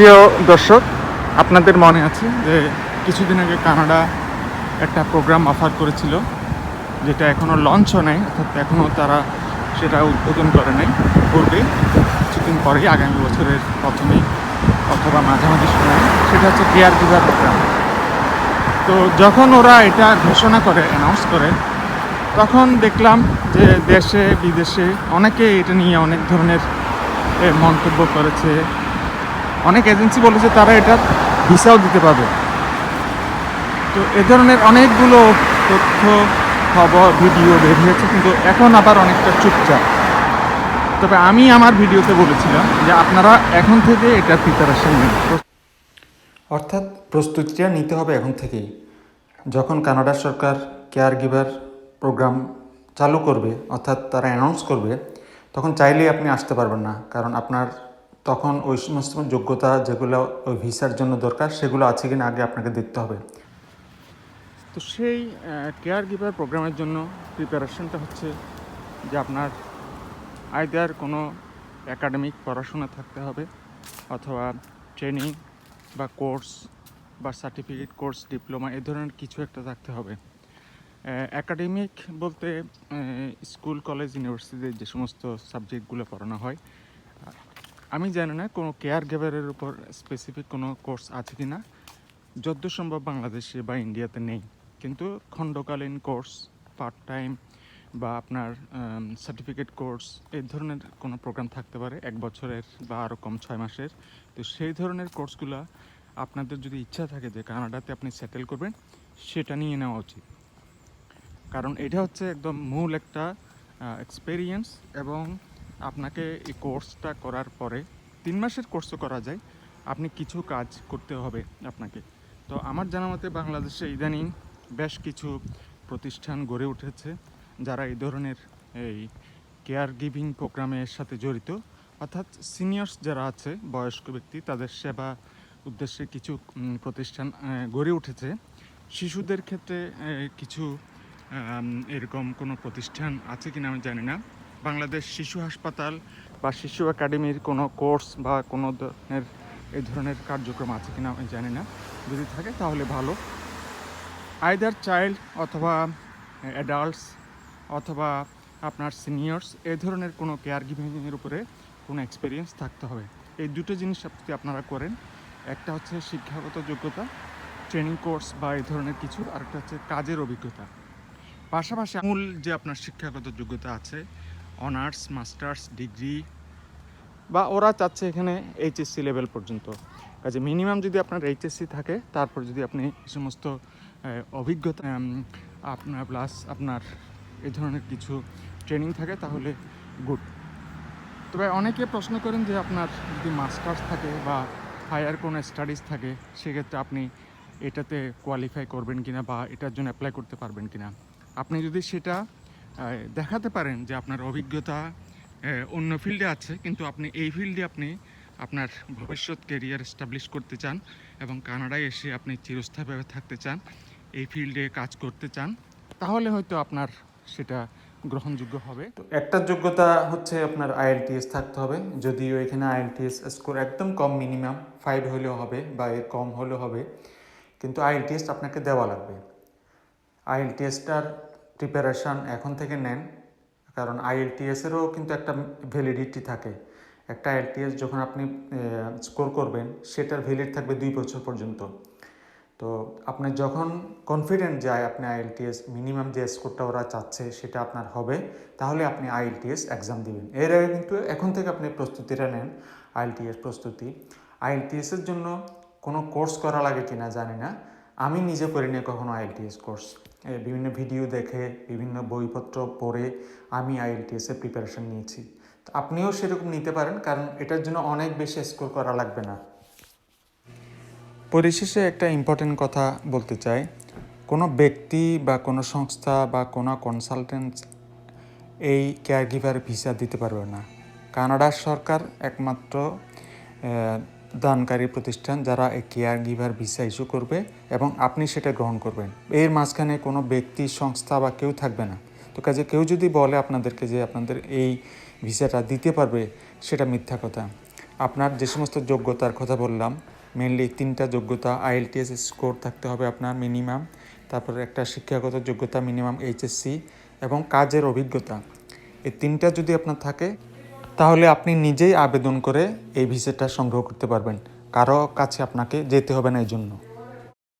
প্রিয় দর্শক, আপনাদের মনে আছে যে কিছুদিন আগে কানাডা একটা প্রোগ্রাম অফার করেছিল, যেটা এখনও লঞ্চও নেই, অর্থাৎ এখনও তারা সেটা উদ্বোধন করে নাই। করবে কিছুদিন পরেই আগামী বছরের প্রথমেই অথবা মাঝামাঝি সময়, সেটা হচ্ছে কেয়ার গিভার প্রোগ্রাম তো যখন ওরা এটা ঘোষণা করে অ্যানাউন্স করে, তখন দেখলাম যে দেশে, বিদেশে অনেকে এটা নিয়ে অনেক ধরনের মন্তব্য করেছে অনেক এজেন্সি বলেছে তারা এটা ভিসাও দিতে পারবে। তো এ ধরনের অনেকগুলো তথ্য, খবর, ভিডিও বেরিয়েছে কিন্তু এখন আবার অনেকটা চুপচাপ। তবে আমি আমার ভিডিওতে বলেছিলাম যে আপনারা এখন থেকে এটা প্রিপারেশন নেন। অর্থাৎ প্রস্তুতিটা নিতে হবে এখন থেকেই। যখন কানাডা সরকার কেয়ার গিভার প্রোগ্রাম চালু করবে, অর্থাৎ তারা অ্যানাউন্স করবে, তখন চাইলেই আপনি আসতে পারবেন না, কারণ আপনার তখন ওই সমস্ত যোগ্যতা যেগুলো ওই ভিসার জন্য দরকার, সেগুলো আছে কিনা আগে আপনাকে দেখতে হবে। তো সেই কেয়ার গিভার প্রোগ্রামের জন্য প্রিপারেশনটা হচ্ছে যে আপনার আইদার কোনো একাডেমিক পড়াশোনা থাকতে হবে অথবা ট্রেনিং বা কোর্স বা সার্টিফিকেট কোর্স ডিপ্লোমা এ ধরনের কিছু একটা থাকতে হবে। একাডেমিক বলতে স্কুল কলেজ ইউনিভার্সিটিতে যে সমস্ত সাবজেক্টগুলো পড়ানো হয় আমি জানি না কোনো কেয়ার গেভারের উপর স্পেসিফিক কোনো কোর্স আছে কি না যদ্দূর সম্ভব বাংলাদেশে বা ইন্ডিয়াতে নেই। কিন্তু খণ্ডকালীন কোর্স পার্ট টাইম বা আপনার সার্টিফিকেট কোর্স এই ধরনের কোনো প্রোগ্রাম থাকতে পারে, এক বছরের বা আরও কম ছয় মাসের। তো সেই ধরনের কোর্সগুলো আপনাদের যদি ইচ্ছা থাকে যে কানাডাতে আপনি সেটেল করবেন, সেটা নিয়ে নেওয়া উচিত। কারণ এটা হচ্ছে একদম মূল একটা এক্সপেরিয়েন্স এবং আপনাকে এই কোর্সটা করার পরে তিন মাসের কোর্সও করা যায়। আপনি কিছু কাজ করতে হবে আপনাকে। তো আমার জানা মতে বাংলাদেশে ইদানিং বেশ কিছু প্রতিষ্ঠান গড়ে উঠেছে, যারা এই ধরনের এই কেয়ার গিভিং প্রোগ্রামের সাথে জড়িত। অর্থাৎ সিনিয়র্স যারা আছে, বয়স্ক ব্যক্তি, তাদের সেবা উদ্দেশ্যে কিছু প্রতিষ্ঠান গড়ে উঠেছে। শিশুদের ক্ষেত্রে কিছু এরকম কোনো প্রতিষ্ঠান আছে কিনা আমি জানি না। বাংলাদেশ শিশু হাসপাতাল বা শিশু একাডেমির কোনো কোর্স বা কোনো ধরনের, এই ধরনের কার্যক্রম আছে কিনা আমি জানি না। যদি থাকে তাহলে ভালো। আইদার চাইল্ড অথবা অ্যাডাল্টস অথবা আপনার সিনিয়র্স এই ধরনের কোনো কেয়ার গিভিংয়ের উপরে কোনো এক্সপিরিয়েন্স থাকতে হবে। এই দুটো জিনিস যদি আপনারা করেন। একটা হচ্ছে শিক্ষাগত যোগ্যতা ট্রেনিং কোর্স বা এই ধরনের কিছু আরেকটা হচ্ছে কাজের অভিজ্ঞতা। পাশাপাশি মূল যে আপনার শিক্ষাগত যোগ্যতা আছে অনার্স, মাস্টার্স, ডিগ্রি। বা ওরা চাচ্ছে এখানে এইচএসসি লেভেল পর্যন্ত। কাজে মিনিমাম যদি আপনার এইচএসসি থাকে, তারপর যদি আপনি সমস্ত অভিজ্ঞতা আপনার প্লাস আপনার এই ধরনের কিছু ট্রেনিং থাকে, তাহলে গুড তবে অনেকে প্রশ্ন করেন যে আপনার যদি মাস্টার্স থাকে বা হায়ার কোনো স্টাডিজ থাকে, সেক্ষেত্রে আপনি এটাতে কোয়ালিফাই করবেন কিনা বা এটার জন্য অ্যাপ্লাই করতে পারবেন কিনা। আপনি যদি সেটা দেখাতে পারেন যে আপনার অভিজ্ঞতা অন্য ফিল্ডে আছে, কিন্তু আপনি এই ফিল্ডে আপনি আপনার ভবিষ্যৎ কেরিয়ার এস্টাবলিশ করতে চান এবং কানাডায় এসে আপনি চিরস্থায়ীভাবে থাকতে চান, এই ফিল্ডে কাজ করতে চান, তাহলে হয়তো আপনার সেটা গ্রহণযোগ্য হবে। একটা যোগ্যতা হচ্ছে আপনার আইএলটিএস থাকতে হবে, যদিও এখানে আইএলটিএস স্কোর একদম কম মিনিমাম ফাইভ হলেও হবে বা এর কম হলেও হবে, কিন্তু আইএলটিএস আপনাকে দেওয়া লাগবে। আইএলটিএসটার প্রিপারেশান এখন থেকে নেন, কারণ আইএলটিএসেরও কিন্তু একটা ভ্যালিডিটি থাকে। একটা আইএলটিএস যখন আপনি স্কোর করবেন, সেটার ভ্যালিড থাকবে দুই বছর পর্যন্ত। তো আপনি যখন কনফিডেন্ট যায় আপনি আইএলটিএস মিনিমাম যে স্কোরটা ওরা চাচ্ছে, সেটা আপনার হবে, তাহলে আপনি আইএলটিএস এক্সাম দিবেন। এর আগে কিন্তু এখন থেকে আপনি প্রস্তুতিটা নেন আইএলটিএস প্রস্তুতি। আইএলটিএসের জন্য কোনো কোর্স করা লাগে কিনা জানি না। আমি নিজে করিনি কখনো আইএলটিএস কোর্স বিভিন্ন ভিডিও দেখে, বিভিন্ন বইপত্র পড়ে আমি আইএলটিএসের প্রিপারেশন নিয়েছি। তো আপনিও সেরকম নিতে পারেন, কারণ এটার জন্য অনেক বেশি স্কোর করা লাগবে না। পরিশেষে একটা ইম্পর্টেন্ট কথা বলতে চাই। কোনো ব্যক্তি বা কোনো সংস্থা বা কোনো কনসালটেন্ট এই কেয়ার গিভার ভিসা দিতে পারবে না। কানাডার সরকার একমাত্র দানকারী প্রতিষ্ঠান যারা এই কেয়ার গিভার ভিসা ইস্যু করবে এবং আপনি সেটা গ্রহণ করবেন। এর মাঝখানে কোনো ব্যক্তি, সংস্থা বা কেউ থাকবে না। তো কাজে কেউ যদি বলে আপনাদেরকে যে আপনাদের এই ভিসাটা দিতে পারবে, সেটা মিথ্যা কথা। আপনার যে সমস্ত যোগ্যতার কথা বললাম মেনলি তিনটা যোগ্যতা আইএলটিএস স্কোর থাকতে হবে আপনার মিনিমাম তারপর একটা শিক্ষাগত যোগ্যতা মিনিমাম এইচএসসি এবং কাজের অভিজ্ঞতা। এই তিনটা যদি আপনার থাকে তাহলে আপনি নিজেই আবেদন করে এই ভিসাটা সংগ্রহ করতে পারবেন। কারও কাছে আপনাকে যেতে হবে না এই জন্য